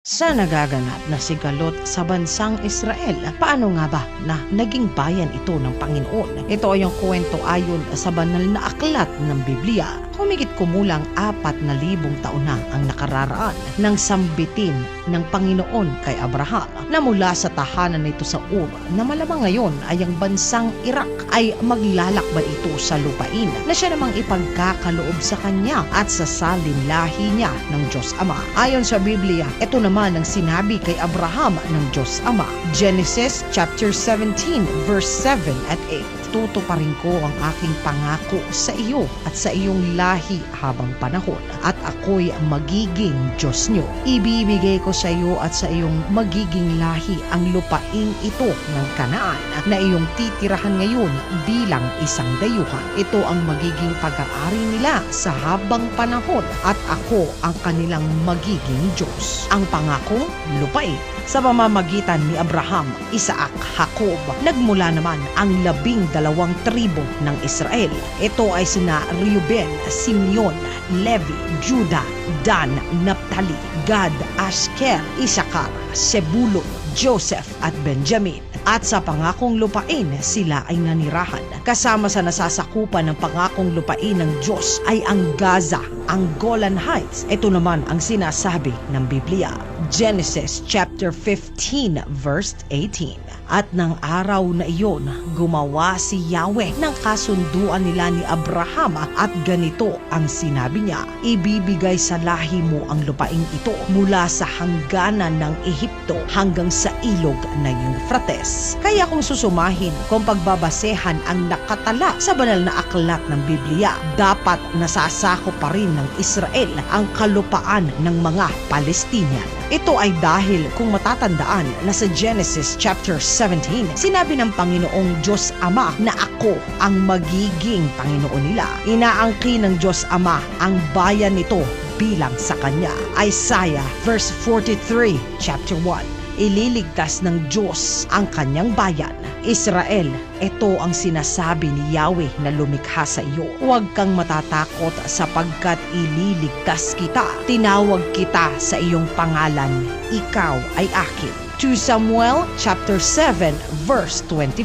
Sa nagaganap na sigalot sa bansang Israel, paano nga ba na naging bayan ito ng Panginoon? Ito ay ang kwento ayon sa banal na aklat ng Biblia. Humigit kumulang apat na libong taon na ang nakararaan ng sambitin ng Panginoon kay Abraham na mula sa tahanan nito sa Ur na malamang ngayon ay ang bansang Iraq ay maglalakbay ito sa lupain na siya namang ipagkakaloob sa kanya at sa salin lahi niya ng Diyos Ama. Ayon sa Biblia, ito naman ang sinabi kay Abraham ng Diyos Ama. Genesis chapter 17 verse 7 at 8 tutuparin ko ang aking pangako sa iyo at sa iyong lahi habang panahon at ako'y magiging Diyos niyo. Ibibigay ko sa iyo at sa iyong magiging lahi ang lupaing ito ng kanaan na iyong titirahan ngayon bilang isang dayuhan. Ito ang magiging pag-aari nila sa habang panahon at ako ang kanilang magiging Diyos. Ang pangakong lupain sa pamamagitan ni Abraham, Isaac, Jacob, nagmula naman ang labing dalawang tribo ng Israel. Ito ay sina Reuben, Simeon, Levi, Judah, Dan, Naphtali, Gad, Asher, Isakar, Sebulon, Joseph at Benjamin. At sa pangakong lupain, sila ay nanirahan. Kasama sa nasasakupan ng pangakong lupain ng Diyos ay ang Gaza, ang Golan Heights. Ito naman ang sinasabi ng Biblia. Genesis chapter 15 verse 18. At ng araw na iyon, gumawa si Yahweh ng kasunduan nila ni Abraham at ganito ang sinabi niya, Ibibigay sa lahi mo ang lupaing ito mula sa hangganan ng Ehipto hanggang sa ilog na Euphrates. Kaya kung susumahin kung pagbabasehan ang nakatala sa banal na aklat ng Biblia, dapat nasasako pa rin ng Israel ang kalupaan ng mga Palestinian. Ito ay dahil kung matatandaan na sa Genesis chapter 17, sinabi ng Panginoong Diyos Ama na ako ang magiging Panginoon nila. Inaangkin ng Diyos Ama ang bayan nito bilang sa Kanya. Isaiah verse 43 chapter 1 ililigtas ng Diyos ang kanyang bayan. Israel, ito ang sinasabi ni Yahweh na lumikha sa iyo. Huwag kang matatakot sapagkat ililigtas kita. Tinawag kita sa iyong pangalan. Ikaw ay akin. 2 Samuel chapter 7 verse 24.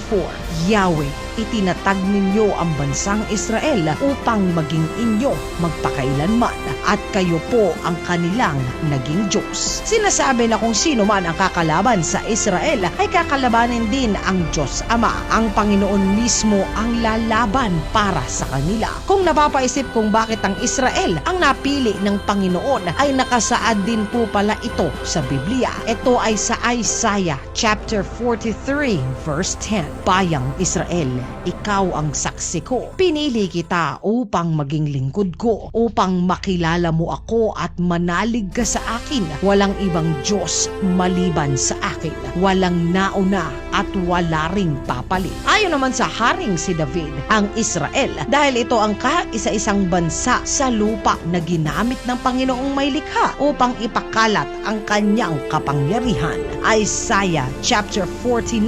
Yahweh, itinatag ninyo ang bansang Israel upang maging inyo magpakailanman at kayo po ang kanilang naging Diyos. Sinasabi na kung sino man ang kakalaban sa Israel ay kakalabanin din ang Diyos Ama. Ang Panginoon mismo ang lalaban para sa kanila. Kung napapaisip kung bakit ang Israel ang napili ng Panginoon ay nakasaad din po pala ito sa Biblia. Ito ay sa Isaiah chapter 43 verse 10. Bayang Israel, ikaw ang saksi ko. Pinili kita upang maging lingkod ko, upang makilala mo ako at manalig ka sa akin. Walang ibang Diyos maliban sa akin. Walang nauna at wala ring papalit. Ayon naman sa haring si David, ang Israel, dahil ito ang kaisa-isang bansa sa lupa na ginamit ng Panginoong may likha upang ipakalat ang kanyang kapangyarihan. Isaiah chapter 49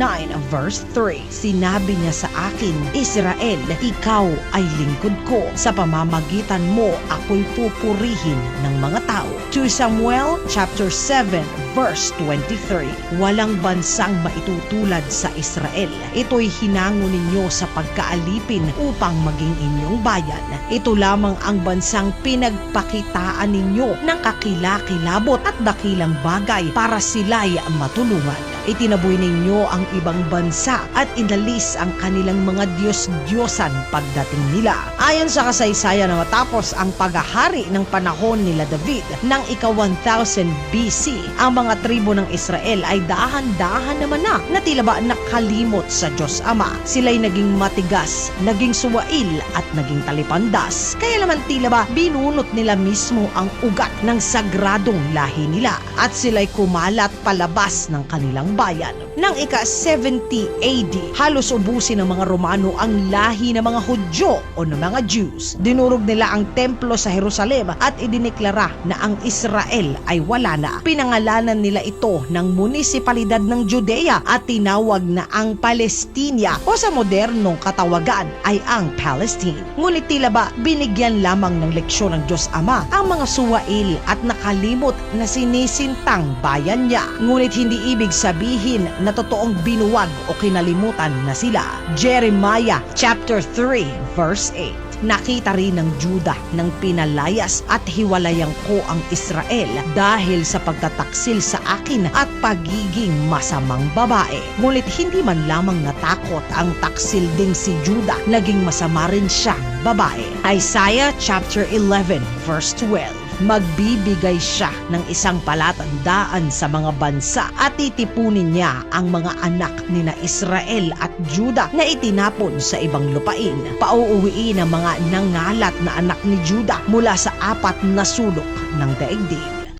verse 3. Sinabi niya sa akin, Israel, ikaw ay lingkod ko. Sa pamamagitan mo, ako'y pupurihin ng mga tao. 2 Samuel chapter 7 verse 23. Walang bansang maitutulad sa Israel. Ito'y hinango ninyo sa pagkaalipin upang maging inyong bayan. Ito lamang ang bansang pinagpakitaan ninyo ng kakilakilabot at dakilang bagay para sila'y matulungan. Itinaboy ninyo ang ibang bansa at inalis ang kanilang mga Diyos-Diyosan pagdating nila. Ayon sa kasaysayan na matapos ang paghahari ng panahon nila David ng ika 1000 BC, ang mga tribo ng Israel ay dahan-dahan naman na na tila ba nakalimot sa Diyos Ama. Sila'y naging matigas, naging suwail at naging talipandas. Kaya naman tila ba binunot nila mismo ang ugat ng sagradong lahi nila at sila'y kumalat palabas ng kanilang bayan. Nang ika-70 AD, halos ubusin ng mga Romano ang lahi ng mga Hudyo o ng mga Jews. Dinurog nila ang templo sa Jerusalem at idineklara na ang Israel ay wala na. Pinangalanan nila ito ng munisipalidad ng Judea at tinawag na ang Palestina o sa modernong katawagan ay ang Palestine. Ngunit tila ba binigyan lamang ng leksyon ng Diyos Ama ang mga suwail at nakalimot na sinisintang bayan niya. Ngunit hindi ibig sabihin na totoong binuwag o kinalimutan na sila. Jeremiah chapter 3 verse 8 Nakita rin ng Juda ng pinalayas at hiwalayan ko ang Israel dahil sa pagtataksil sa akin at pagiging masamang babae. Ngunit hindi man lamang natakot ang taksil ding si Juda, naging masama rin siyang babae. Isaiah chapter 11 verse 12 magbibigay siya ng isang palatandaan sa mga bansa at titipunin niya ang mga anak ni na Israel at Juda na itinapon sa ibang lupain. Pauuwiin ang mga nangalat na anak ni Juda mula sa apat na sulok ng daigdig.